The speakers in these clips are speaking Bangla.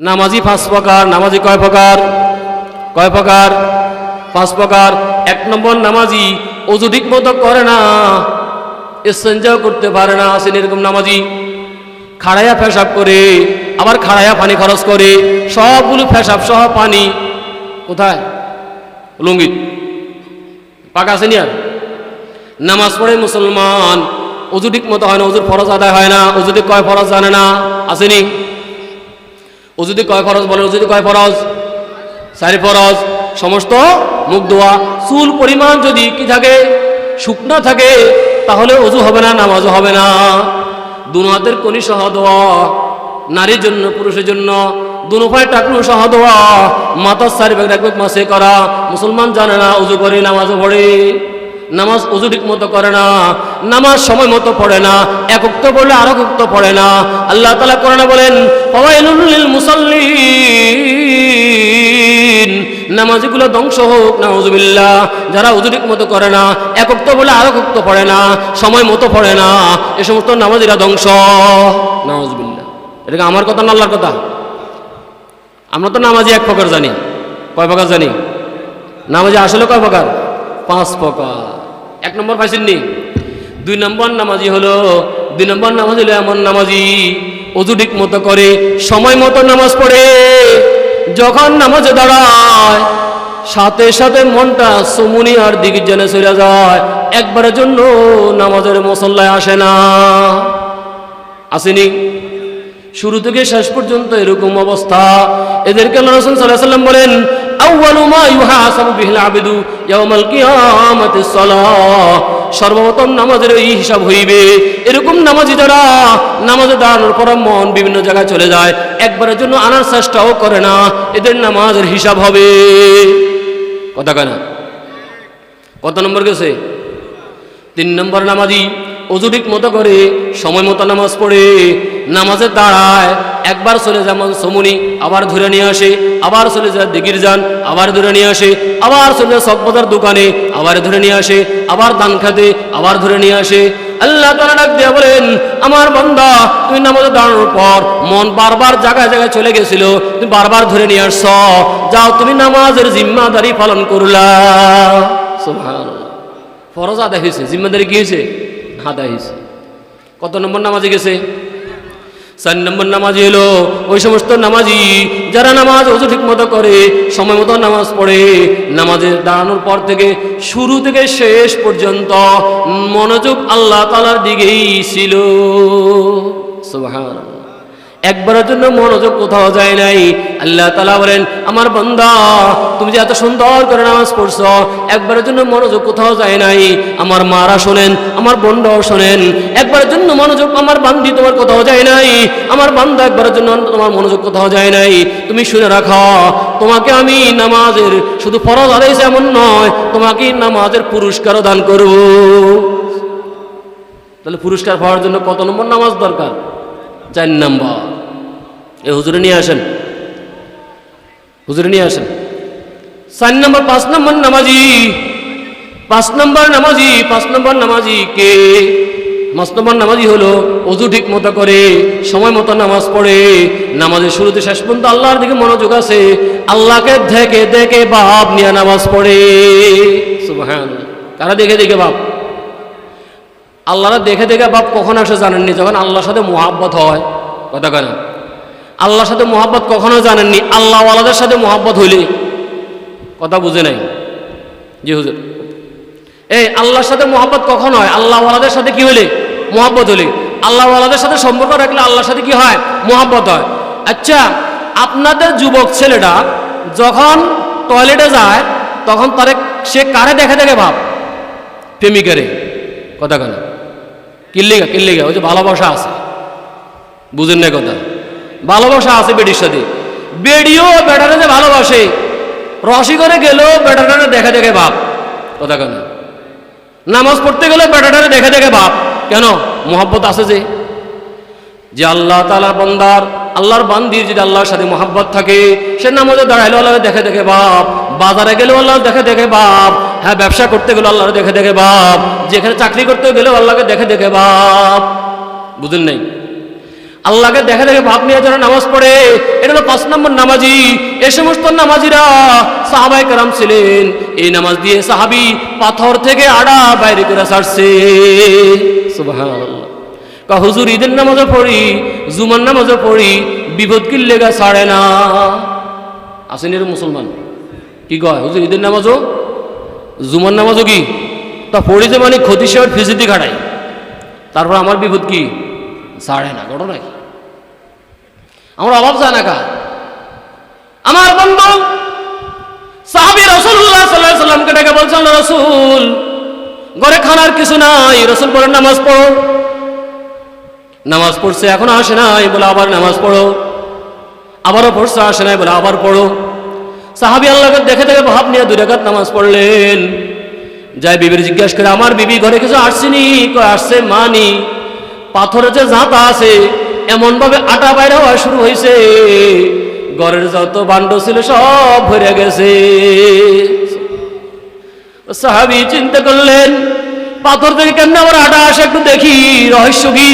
নামাজি পাঁচ প্রকার, নামাজি কয় প্রকার? কয় প্রকার? পাঁচ প্রকার। এক নম্বর নামাজি অজু ঠিক মতো করে না, এসেঞ্জাও করতে পারে না আসেন এরকম নামাজি। খাড়াইয়া পেশাব করে, আবার খাড়াইয়া পানি খরচ করে, সবগুলো পেশাব সহ পানি। কোথায়? লুঙ্গি। পাকা আসেনি আর নামাজ পড়ে মুসলমান, অজু ঠিক মতো হয় না, অজুর ফরজ আদায় হয় না অজুতে কয় ফরজ জানে না, আসেনি। অজুতে কয় ফরজ বলে অজুতে কয় ফরজ? চারি ফরজ। সমস্ত মুখ ধোয়া। চুল পরিমাণ যদি কি থাকে? শুকনা থাকে, তাহলে অজু হবে না, নামাজও হবে না। দুনো হাতের কনি সহ দোয়া নারীর জন্য, পুরুষের জন্য দুনো পায়ে টাকনু সহ দোয়া মাথার চারি ব্যাগ এক মাসে করা। মুসলমান জানে না, অজু করে, নামাজও পড়ে। নামাজ অজু ঠিক মতো করে না। নামাজ সময় মতো পড়ে না, এক তো পড়লে আরও তো পড়ে না। আল্লাহ তালা কোরআনে বলেন, ফাওয়াইলুল লিল মুসাল্লিন। নামাজগুলো ধ্বংস হোক, নাউজুবিল্লাহ। যারা অজু ঠিক মতো করে না একক তো বলে আরও তো পড়ে না, সময় মতো পড়ে না। এ সমস্ত নামাজিরা ধ্বংস। নাউজুবিল্লাহ। এটাকে আমার কথা না আল্লাহর কথা? আমরা তো নামাজি এক প্রকার জানি। কয় প্রকার জানি? নামাজি আসলে কয় প্রকার? পাঁচ প্রকার। এক নম্বর পাইছেননি দুই নম্বর নামাজি হলো, দুই নম্বর নামাজ হলো এমন নামাজি, অজু ঠিক মতো করে, সময় মতো নামাজ পড়ে, যখন নামাজে দাঁড়ায়, সাথে সাথে মনটা সমুনি আর দিকে জেনে চলে যায়, একবারের জন্য নামাজের মসল্লায় আসে না। আসেনি? শুরু থেকে শেষ পর্যন্ত এরকম অবস্থা। এদেরকে আল্লাহ রাসূল সাল্লাল্লাহু আলাইহি ওয়াসাল্লাম বলেন সর্বপ্রথম নামাজের এই হিসাব হইবে। এরকম নামাজি যারা নামাজে দাঁড়ানোর পর মন বিভিন্ন জায়গায় চলে যায়, একবারের জন্য আনার চেষ্টাও করে না। এদের নামাজের হিসাব হবে। কথা কেনা কত নম্বর গেছে? তিন নম্বর নামাজি অজু ঠিক মতো করে সময় মতো নামাজ পড়ে। নামাজে দাঁড়ায়, একবার চলে যেমন সমুনি, আবার ধরে নিয়ে আসে, আবার চলে যায় দিগির যান, আবার ধরে নিয়ে আসে, আবার চলে যায় সকবাজার দোকানে, আবার ধরে নিয়ে আসে, আবার দান খাতে, আবার ধরে নিয়ে আসে। আল্লাহ তারা ডাক দিয়ে বলেন, আমার বন্দা, তুমি নামাজে দাঁড়ানোর পর মন বারবার জায়গায় জায়গায় চলে গেছিল, তুমি বারবার ধরে নিয়ে আসছ, যাও তুমি নামাজের জিম্মাদারি পালন করলা। ফরজ আদায় হয়েছে, জিম্মাদারি কি হয়েছে? আদায় হয়েছে। কত নম্বর নামাজে গেছে? চার নম্বর নামাজি এলো। ওই সমস্ত নামাজি যারা নামাজ অজু ঠিক মতো করে সময় মতো নামাজ পড়ে, নামাজের দাঁড়ানোর পর থেকে শুরু থেকে শেষ পর্যন্ত মনোযোগ আল্লাহ তালার দিকেই ছিল। সুবহানাল্লাহ। একবারের জন্য মনোযোগ কোথাও যায় নাই। আল্লাহ তালা বলেন, আমার বন্দা, তুমি যে এত সুন্দর করে নামাজ পড়ছ, একবারের জন্য মনোযোগ কোথাও যায় নাই। আমার মারা শোনেন, আমার বন্ডাও শোনেন, একবারের জন্য মনোযোগ আমার বান্দি তোমার কোথাও যায় নাই। আমার বান্দা একবারের জন্য তোমার মনোযোগ কোথাও যায় নাই। তুমি শুনে রাখো, তোমাকে আমি নামাজের, শুধু ফরজ আদাইছে এমন নয়, তোমাকে নামাজের পুরস্কারও দান করব। তাহলে পুরস্কার পাওয়ার জন্য কত নম্বর নামাজ দরকার? চার নম্বর। এ হুজুরে নিয়ে আসেন। হুজুরে নিয়ে আসেন। চার নম্বর, পাঁচ নম্বর নামাজি। পাঁচ নম্বর নামাজি, পাঁচ নম্বর নামাজি কে? পাঁচ নম্বর নামাজি হলো অজু ঠিক মতো করে, সময় মতো নামাজ পড়ে, নামাজের শুরুতে শেষ পর্যন্ত আল্লাহর দিকে মনোযোগ আছে, আল্লাহকে দেখে দেখে বাপ নিয়ে নামাজ পড়ে। সুবহান কারা দেখে দেখে বাপ? আল্লাহরা দেখে দেখে বাপ কখন আসে জানেননি? যখন আল্লাহর সাথে মোহাব্বত হয়। কথা কেন আল্লাহর সাথে মোহাব্বত কখনো জানেননি? আল্লাহওয়ালাদের সাথে মোহাব্বত হইলে কথা বুঝে নাই। জি হুজুর। এই আল্লাহর সাথে মোহাব্বত কখন হয়? আল্লাহ আল্লাহওয়ালাদের সাথে কি হইলে মোহাব্বত হইলে আল্লাহওয়ালাদের সাথে সম্পর্ক রাখলে আল্লাহর সাথে কি হয়? মোহাব্বত হয়। আচ্ছা আপনাদের যুবক ছেলেটা যখন টয়লেটে যায়, তখন তারে সে কারে দেখে দেখে ভাব? প্রেমিকারে। কথা কেন কিল্লিগা কিল্লিগা, ওই যে ভালোবাসা আছে। বুঝেন না কথা? ভালোবাসা আছে বেডির সাথে। বেডিও বেটারে যে ভালোবাসে রসি করে গেলেও বেটাটারে দেখে দেখে বাপ। কথা কেন? নামাজ পড়তে গেলেও বেটাটারে দেখে দেখে বাপ। কেন? মোহাব্বত আছে যে। যে আল্লাহ তালার বন্দার, আল্লাহর বান্দির যদি আল্লাহর সাথে মোহাব্বত থাকে, সে নামাজে দাঁড়াইলো আল্লাহ দেখে দেখে বাপ। বাজারে গেলেও আল্লাহ দেখে দেখে বাপ। হ্যাঁ ব্যবসা করতে গেলেও আল্লাহর দেখে দেখে বাপ। যেখানে চাকরি করতে গেলেও আল্লাহকে দেখে দেখে বাপ। বুঝেন নাই? আল্লাহকে দেখে দেখে ভাব নিয়ে যারা নামাজ পড়ে, এটা হলো পাঁচ নম্বর নামাজি। এ সমস্ত নামাজিরা সাহাবাই কারাম ছিলেন। এই নামাজ দিয়ে সাহাবি পাথর থেকে আড়া বাইরে করে সুবহানাল্লাহ। কা হুজুর, ঈদের নামাজও পড়ি, জুমার নামাজও পড়ি, বিপদ কিল্লে গা ছাড়ে না। আসেন এর মুসলমান। কি কয়, হুজুর, ঈদের নামাজও জুমার নামাজও কি? তা পড়ি যে মানে ক্ষতি সেবার ফিজিতি খাটাই তারপর আমার বিপদ কি? ছাড়ে না ঘটনা কি আমার অভাব যায় না কা আমার বন্ধু সাহাবি রসুল্লাহ সাল্লাহ সাল্লামকে ডেকে বলছেন রসুল, ঘরে খানার কিছু নাই, রসুল বলেন নামাজ পড়ো। নামাজ পড়ছে, এখন আসে নাই বলে আবার নামাজ পড়ো। আবারও পড়ছে, আসে নাই বলে আবার পড়ো। সাহাবি আল্লাহকে দেখে দেখে ভাব নিয়ে দুই রেখাত নামাজ পড়লেন। যাই বিবির জিজ্ঞাসা করে, আমার বিবি ঘরে কিছু আসছেনি আসছে মানি। পাথরে যে জাঁতা আছে এমন ভাবে আটা বাইরে হওয়া শুরু হয়েছে ঘরের যত বান্ড ছিল সব ভরে গেছে। সাহাবি চিন্তা করলেন, পাথর থেকে কেমনে আবার আটা আসে একটু দেখি, রহস্য কি?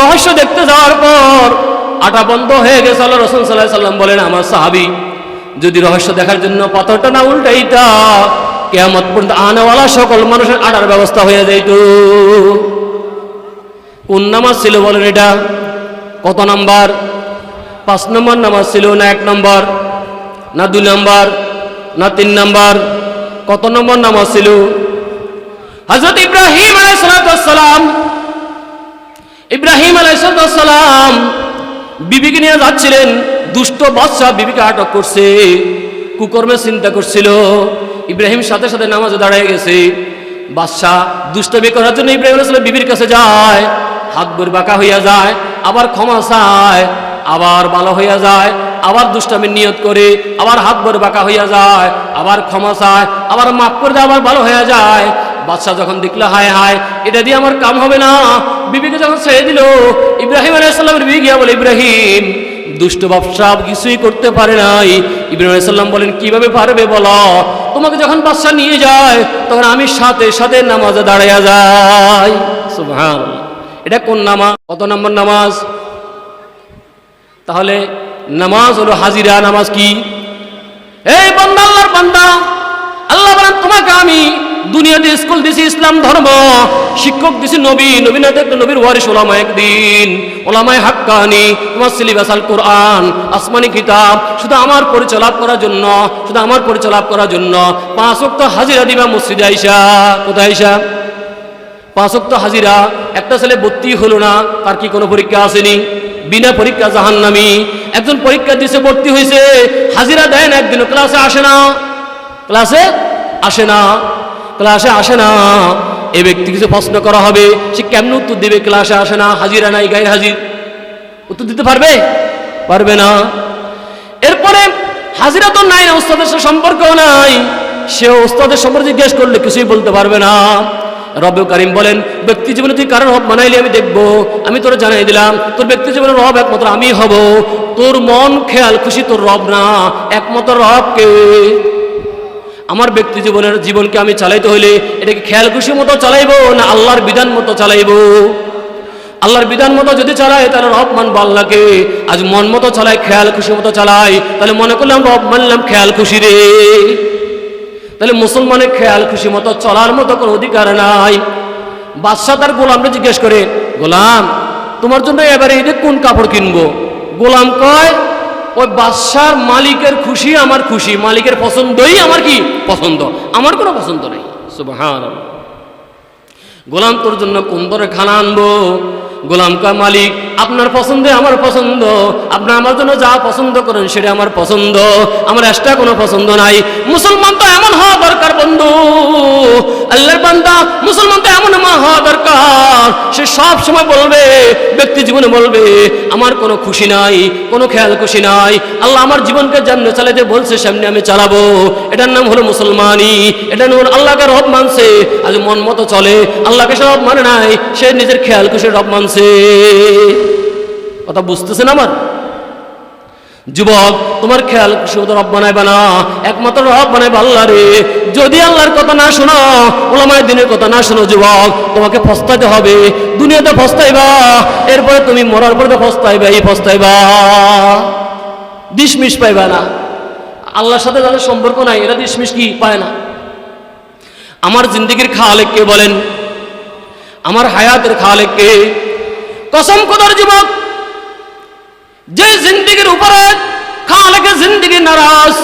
রহস্য দেখতে যাওয়ার পর আটা বন্ধ হয়ে গেছে। আল্লাহ রসুল সাল্লাহ সাল্লাম বলেন, আমার সাহাবি যদি রহস্য দেখার জন্য পাথরটা না উল্টাইতা কেয়ামত পর্যন্ত আনাওয়ালা সকল মানুষের আটার ব্যবস্থা হয়ে যাইত। কোন নামাজ ছিল বলেন এটা? কত নাম্বার? পাঁচ নম্বর নামাজ ছিল না এক নম্বর? না দুই নম্বর? না তিন নম্বর? কত নম্বর নামাজ ছিল? হজরত ইব্রাহিম আলাইসালাম ইব্রাহিম আলাইসালাম বিবিকে নিয়ে যাচ্ছিলেন। দুষ্ট বাদশাহ বিবিকে আটক করছে, কুকর্মে চিন্তা করছিল। ইব্রাহিম সাথে সাথে নামাজে দাঁড়িয়ে গেছে। বাদশাহ দুষ্টমি করার জন্য ইব্রাহিম আলাইসালাম বিবির কাছে যায়, হাত বর বাঁকা হইয়া যায়, আবার ক্ষমা চায়, আবার ভালো হইয়া যায়, আবার দুষ্টামির নিয়ত করে, আবার হাত বর বাঁকা হইয়া যায়, আবার ক্ষমা চায়, আবার মাফ করে দেয়, আবার ভালো হইয়া যায়। বাদশাহ যখন দেখল, হায় হায়, এটা দিয়ে আমার কাম হবে না। বিবিকে যখন ছেড়ে দিল, ইব্রাহিম আলাইসাল্লামের বিবি গিয়া বলে, ইব্রাহিম দুষ্ট ব্যবসা কিছুই করতে পারে নাই। ইব্রাহিম বলেন, কীভাবে পারবে বলো? তোমাকে যখন বাদশাহ নিয়ে যায়, তখন আমি সাথে সাথে নামাজে দাঁড়াইয়া যাই। এটা কোন নামাজ? কত নম্বর নামাজ? তাহলে নামাজ হলো হাজিরা, নামাজ কি? এই বান্দা, আল্লাহর বান্দা, আল্লাহ বলেন, তোমাকে আমি দুনিয়াতে স্কুল দিছি ইসলাম ধর্ম, শিক্ষক দিছি নবী নবী না দেখলে নবীর ওয়ারিস ওলামা একদিন। ওলামায় হাক্কানি, তোমার সিলেবাস আল কোরআন, আসমানি কিতাব, শুধু আমার পরিচয় লাভ করার জন্য, শুধু আমার পরিচয় লাভ করার জন্য। পাঁচ ওয়াক্ত হাজিরা দিবা মসজিদে আইসা। কোথায় আইসা? পাঁচ ওয়াক্ত হাজিরা। একটা ছেলে ভর্তি হলো না, তার কি কোনো পরীক্ষা আসেনি? বিনা পরীক্ষা জাহান্নামি। একজন পরীক্ষা দিছে, ভর্তি হয়েছে হাজিরা দেন একদিনও, ক্লাসে আসে না। ক্লাসে আসে না। ক্লাসে আসে না। এ ব্যক্তি কিছু প্রশ্ন করা হবে, সে কেমন উত্তর দেবে? ক্লাসে আসে না, হাজিরা নাই, গায়ে হাজির। উত্তর দিতে পারবে? পারবে না। এরপরে হাজিরা তো নাই ওস্তাদের সাথে সম্পর্কও নাই। সে ওস্তাদের সম্পর্কে জিজ্ঞেস করলে কিছুই বলতে পারবে না। রব করিম বলেন, ব্যক্তি জীবনে তুই কারণ রব বানাইলে আমি দেখব। আমি তোরা জানাই দিলাম, তোর ব্যক্তি জীবনে রব একমাত্র আমি হব। তোর মন খেয়াল, খুশি তোর রব না, একমাত্র রবকে আমার ব্যক্তি জীবনের জীবনকে আমি চালাইতে হইলে এটাকে খেয়াল খুশি মতো চালাইবো না আল্লাহর বিধান মতো চালাইবো? আল্লাহর বিধান মতো যদি চালাই তাহলে রব মানবো আল্লাহকে। আজ মন মতো চালাই খেয়াল খুশি মতো চালাই তাহলে মনে করলাম, রব মানলাম খেয়াল খুশি রে। তাহলে মুসলমানের খেয়াল খুশি মতো চলার মতো কোনো অধিকার নাই। বাদশাহ তার গোলামকে জিজ্ঞেস করে, গোলাম, তোমার জন্য এবারে ঈদে কোন কাপড় কিনবো? গোলাম কয় ওই বাদশার মালিকের খুশি আমার খুশি, মালিকের পছন্দই আমার কি? পছন্দ। আমার কোনো পছন্দ নেই। গোলাম তোর জন্য কোন খানা আনব? গোলাম কা মালিক, আপনার পছন্দে আমার পছন্দ। আপনি আমার জন্য যা পছন্দ করেন সেটা আমার পছন্দ। আমার এক্সট্রা কোনো পছন্দ নাই। মুসলমান তো এমন হওয়া দরকার বন্ধু। আল্লাহর বান্দা মুসলমান তো এমন মা হওয়া দরকার। সে সব সময় বলবে, ব্যক্তি জীবনে বলবে, আমার কোনো খুশি নাই, কোনো খেয়াল খুশি নাই। আল্লাহ আমার জীবনকে জানলে চালে যে বলছে, সামনে আমি চালাবো। এটার নাম হলো মুসলমানই এটার নাম আল্লাহকে রব মানছে। আজ মন মতো চলে, আল্লাহকে সে রব মানে নাই, সে নিজের খেয়াল খুশি রব মানছে। কথা বুঝতেছেন আমার? যুবক, তোমার খেয়াল শুধু রব বানাইবে না? একমাত্র রব বানাইবে আল্লাহ রে। যদি আল্লাহর কথা না শোনো, ওলামায় দিনের কথা না শোনো যুবক, তোমাকে ফস্তাতে হবে। দুনিয়াতে ফস্তাইবা, এরপরে তুমি মরার পরে ফস্তাইবা, এই ফস্তাইবা। ডিসমিস পাইবা না। আল্লাহর সাথে যাদের সম্পর্ক নাই, এরা ডিসমিস কি পায় না? আমার জিন্দগির খালেক কে বলেন? আমার হায়াতের খালেক কে? কসম কদর যুবক যে জিন্দগির উপরে, খালেকে জিন্দগি নারাজ,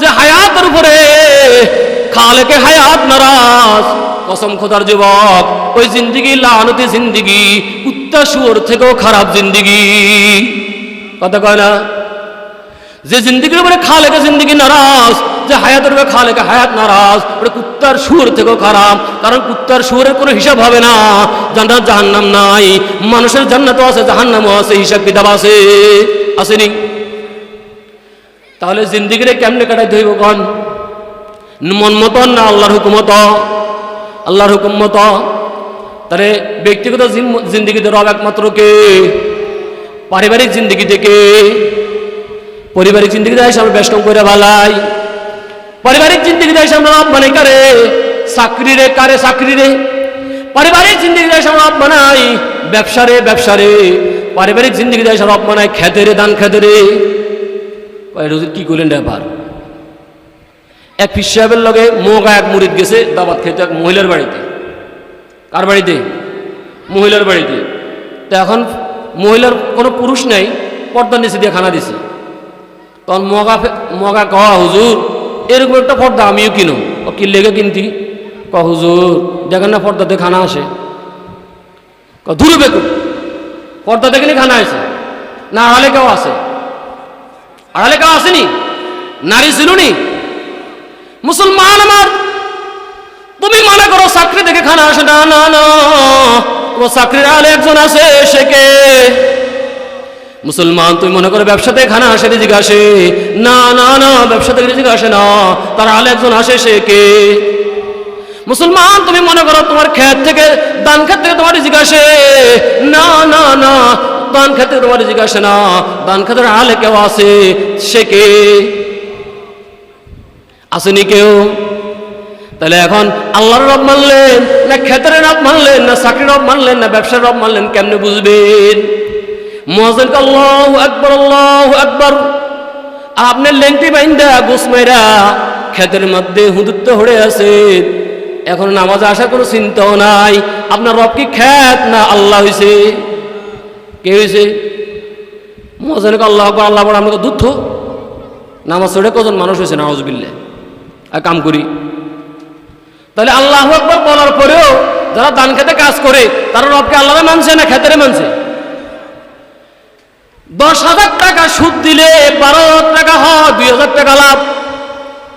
যে হায়াতের উপরে, খালেকে হায়াত নারাজ। কসম খোদার যুবক, ওই জিন্দগি, লানতি জিন্দগি, কুত্তা শুয়োর থেকেও খারাপ জিন্দগি। কথা কয় না? যে জিন্দগির উপরে খালেকে জিন্দগি নারাজ, যে হায়াতের উপরে খালেকে হায়াত নারাজ, ওটা কুত্তার সুর থেকেও খারাপ, কারণ কুত্তার সুরের কোনো হিসাব হবে না। জান্নাত জাহান্নাম নাই, মানুষের জান্নাতও আছে, জাহান্নামও আছে, হিসাব কিতাব আছে। আসেনি? তাহলে জিন্দগিরে কেমনে কাটাই হইব কন? মন মতন না আল্লাহর হুকুমত আল্লাহর হুকুম মত? তাহলে ব্যক্তিগত জিন্দগিতে রব একমাত্র কে? পারিবারিক জিন্দগি থেকে পারিবারিক জিন্দগি দেয় আমরা বেশ করে ভালাই। পারিবারিক জিন্দগি দেয় আমরা মানে কারে? চাকরি রে কারে চাকরি রে পারিবারিক জিন্দগি দেয় আমরা বানাই ব্যবসা রে ব্যবসা রে পারিবারিক জিন্দগি দেয় রব বানাই খেতে রে দান খেতে রে কি করলেন ব্যাপার এক ফিস সাহেবের লগে মোগা এক মুড়িদ গেছে দাবাত খেতে এক মহিলার বাড়িতে। কার বাড়িতে? মহিলার বাড়িতে। তো এখন মহিলার কোনো পুরুষ নেই, পর্দা নিচে দিয়ে খানা দিছে। তখন মগা মগা কহ হুজুর, এরকম একটা পর্দা আমিও কিনো ও, কি লেগে কিনতি? ক হুজুর, দেখেন না পর্দাতে খানা আসে ক ধুরু বেকু পর্দা দেখেনি খানা আসে না, আড়ালে কেউ আসে আড়ালে কেউ আসেনি? নারী ছিল নি? মুসলমান আমার। তুমি মনে করো, চাকরি দেখে খানা আসে। না না না, তোমার চাকরির আলে একজন আছে, সে কে? মুসলমান, তুমি মনে করো ব্যবসাতে খানা আসে, রিজিক আসে। না না না, ব্যবসাতে রিজিক আসে না। তার আলে একজন আসে, সে কে? মুসলমান, তুমি মনে করো তোমার ক্ষেত থেকে দান ক্ষেত থেকে তোমার রিজিক আসে। না না না দান ক্ষেত থেকে তোমার রিজিক আসে না। দান ক্ষেতের আলে কেউ আসে সে কে? আসেনি কেউ? তাহলে এখন আল্লাহর রব মানলেন, না ক্ষেতের রব মানলেন, না চাকরির রব মানলেন, না ব্যবসার রব মানলেন, কেমনে বুঝবেন? মহাজন আল্লাহ আকবর আল্লাহ আকবর। আপনার লেংটি বাইন্দা গুসমাইরা ক্ষেতের মধ্যে হুদুত্ব হয়ে আছে। এখন নামাজে আসার কোনো চিন্তাও নাই। আপনার রব কি খ্যাত না আল্লাহ হয়েছে কে হয়েছে মহাজনক আল্লাহ আকবর, আল্লাহ বড় আমাকে দুঃখ। নামাজ ছড়ে কজন মানুষ হয়েছে নামাজ বিল্লে আর কাম করি। তাহলে আল্লাহ আকবর বলার পরেও যারা দান খেতে কাজ করে, তারা রবকে আল্লাহ মানছে না খেতে মানছে? দশ হাজার টাকা সুদ দিলে বারো হাজার টাকা হয়, দুই হাজার টাকা লাভ।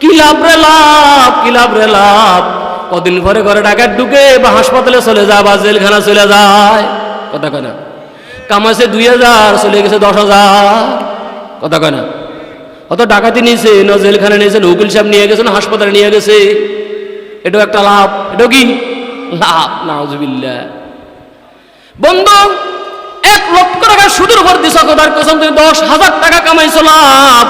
কি লাভ রে লাভ, কি লাভ রে লাভ? কদিন ঘরে ঘরে টাকা ঢুকে বা হাসপাতালে চলে যায় বা জেলখানা চলে যায়। কথা কয় না। কামাইছে দুই হাজার, চলে গেছে দশ হাজার। কথা কয় না। অত ডাকাতি নিয়েছে না জেলখানা নিয়েছে না উকিল সাহেব নিয়ে গেছে, না হাসপাতালে নিয়ে গেছে। এটাও একটা লাভ, এটাও কি? লাভ নাউজুবিল্লা বন্ধু, এক লক্ষ সুদের উপর দিছ কথার কসম তুমি দশ হাজার টাকা কামাইছো, লাভ।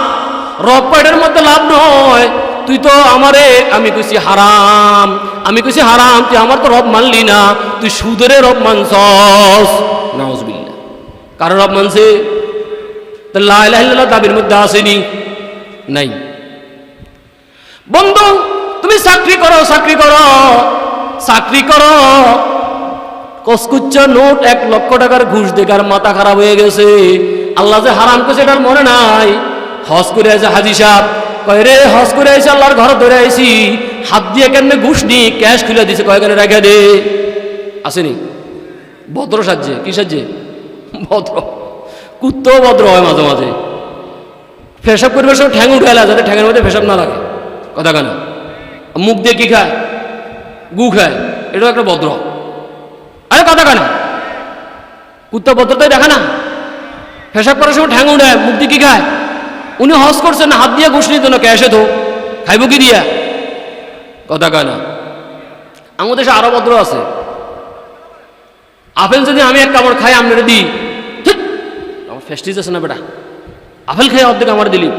পেটের মধ্যে লাভ নয়। তুই তো আমারে, আমি কইছি হারাম। আমি কইছি হারাম, তুই আমার তো রব মানলি না। তুই সুদের রব মানছস। নাউজুবিল্লা কারও রব মানছে? তা দাবির মধ্যে আসেনি? নাই। বন্ধু, তুমি চাকরি করো চাকরি করো। চাকরি করো। কসকুচ্চ নোট এক লক্ষ টাকার ঘুষ দেখার মাথা খারাপ হয়ে গেছে। আল্লাহ যে হারাম করছে এটার মনে নাই। হজ করে আছে হাজি সাহ কয় রে, হজ করে আইসি আল্লাহর ঘর ধরে আইসি হাত দিয়ে কেন ঘুষ নি? ক্যাশ খুলে দিছে। কয়েকখানে রেখে দে। আসেনি। ভদ্র সাজছে। কি সাজছে? ভদ্র। কুত্তও ভদ্র হয় মাঝে মাঝে। পেশাব করবে সব ঠ্যাং উঠে যাতে ঠ্যাঙের মধ্যে পেশাব না লাগে। কথা কেন মুখ দিয়ে কি খায়? গু খায়। এটাও একটা ভদ্র। আরে কথা কেন কুত্তা ভদ্রতাই দেখা না। পেশাব করার সময় ঠ্যাং মুখ দিয়ে কি খায়? উনি হজ করছেন না হাত দিয়ে ঘুষ নিত না ক্যাশে তো খাইব কি দিয়া? কথা কয় না। আমাদের দেশে আরও ভদ্র আছে। আপেল যদি আমি এক কামড় খাই আপনারা দিই। ঠিক, আমার ফেস্টিজ আছে না বেটা। আপেল খাই অর্ধেক আমার দিলি।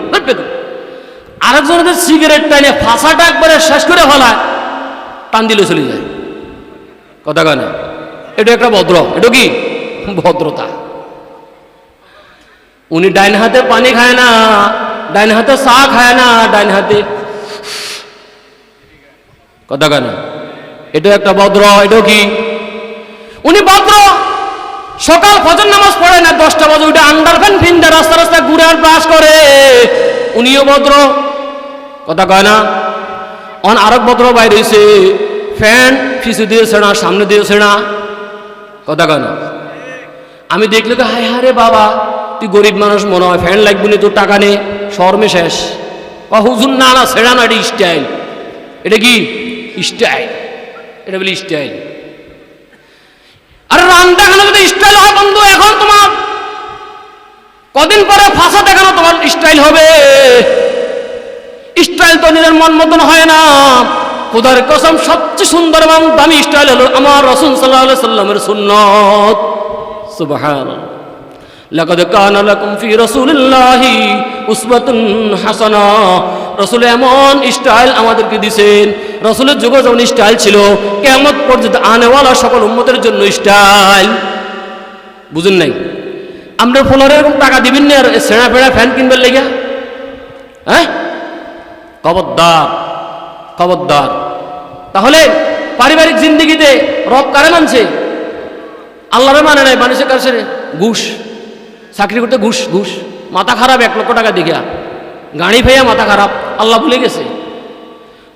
আরেকজনের সিগারেট টাইনে ফাঁসাটা একবারে শেষ করে ফেলায় টান দিলে চলে যায়। কথা কেন এটা একটা ভদ্র। এটা কি? ভদ্রতা। উনি ডাইন হাতে পানি খায় না, ডাইন হাতে চা খায় না, ডাইন হাতে কথা কেন এটা একটা ভদ্র এটা কি? উনি ভদ্র। সকাল ফজর নামাজ পড়ে না, দশটা বাজে উঠে আন্ডার ফ্যান ফিনটা রাস্তা রাস্তা ঘুরে আর ব্রাশ করে। উনিও ভদ্র। কথা কয় না? অন আরেক ভদ্র বাইরে ফ্যান পিছু দিয়েছে না, সামনে দিয়েছে না। কথা কয় না? আমি দেখলে তো হায় হারে বাবা, তুই গরিব মানুষ মনে হয়, ফ্যান লাগবে না, তোর টাকা নেই শর্মে শেষ। বা হুজুর, না না সেরা না, এটা স্টাইল এটা কি? স্টাইল এটা বলি স্টাইল আরে রান দেখানো যদি স্টাইল হয় বন্ধু, এখন তোমার কদিন পরে ফাঁসা দেখানো তোমার স্টাইল হবে। স্টাইল তো নিজের মন মতন হয় না। খোদার কসম, সবচেয়ে সুন্দর এবং দামি স্টাইল হলো আমার রসুন সাল্লাহ সাল্লামের সুন্নত। সুবহান লাকাদ কানা লাকুম ফি রাসূলিল্লাহি উসওয়াতুন হাসানা। রাসূল এমন স্টাইল আমাদেরকে দিবেন রাসূলের যুগে যেমন স্টাইল ছিল, কিয়ামত পর্যন্ত আনেওয়ালা সকল উম্মতের জন্য স্টাইল বুঝেন নাই? আমরা ফলোয়ারে এরকম টাকা দিবেন না আর সেনা ফেড়া ফ্যান কিনবার লেগে হ্যাঁ? খবরদার। খবরদার। তাহলে পারিবারিক জিন্দিগিতে রব কারে মানছে? আল্লাহরে মানে নাই, মানুষের কাছে ঘুষ। চাকরি করতে ঘুষ ঘুষ। মাথা খারাপ, এক লক্ষ টাকা দিঘা গাড়ি ফেয়া মাথা খারাপ, আল্লাহ ভুলে গেছে।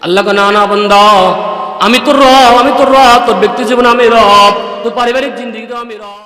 আল্লাহ না না, বন্দা, আমি তোর রব, আমি তোর রব, তোর ব্যক্তি জীবনে আমি রব, তোর পারিবারিক জিন্দিগিতে আমি রব।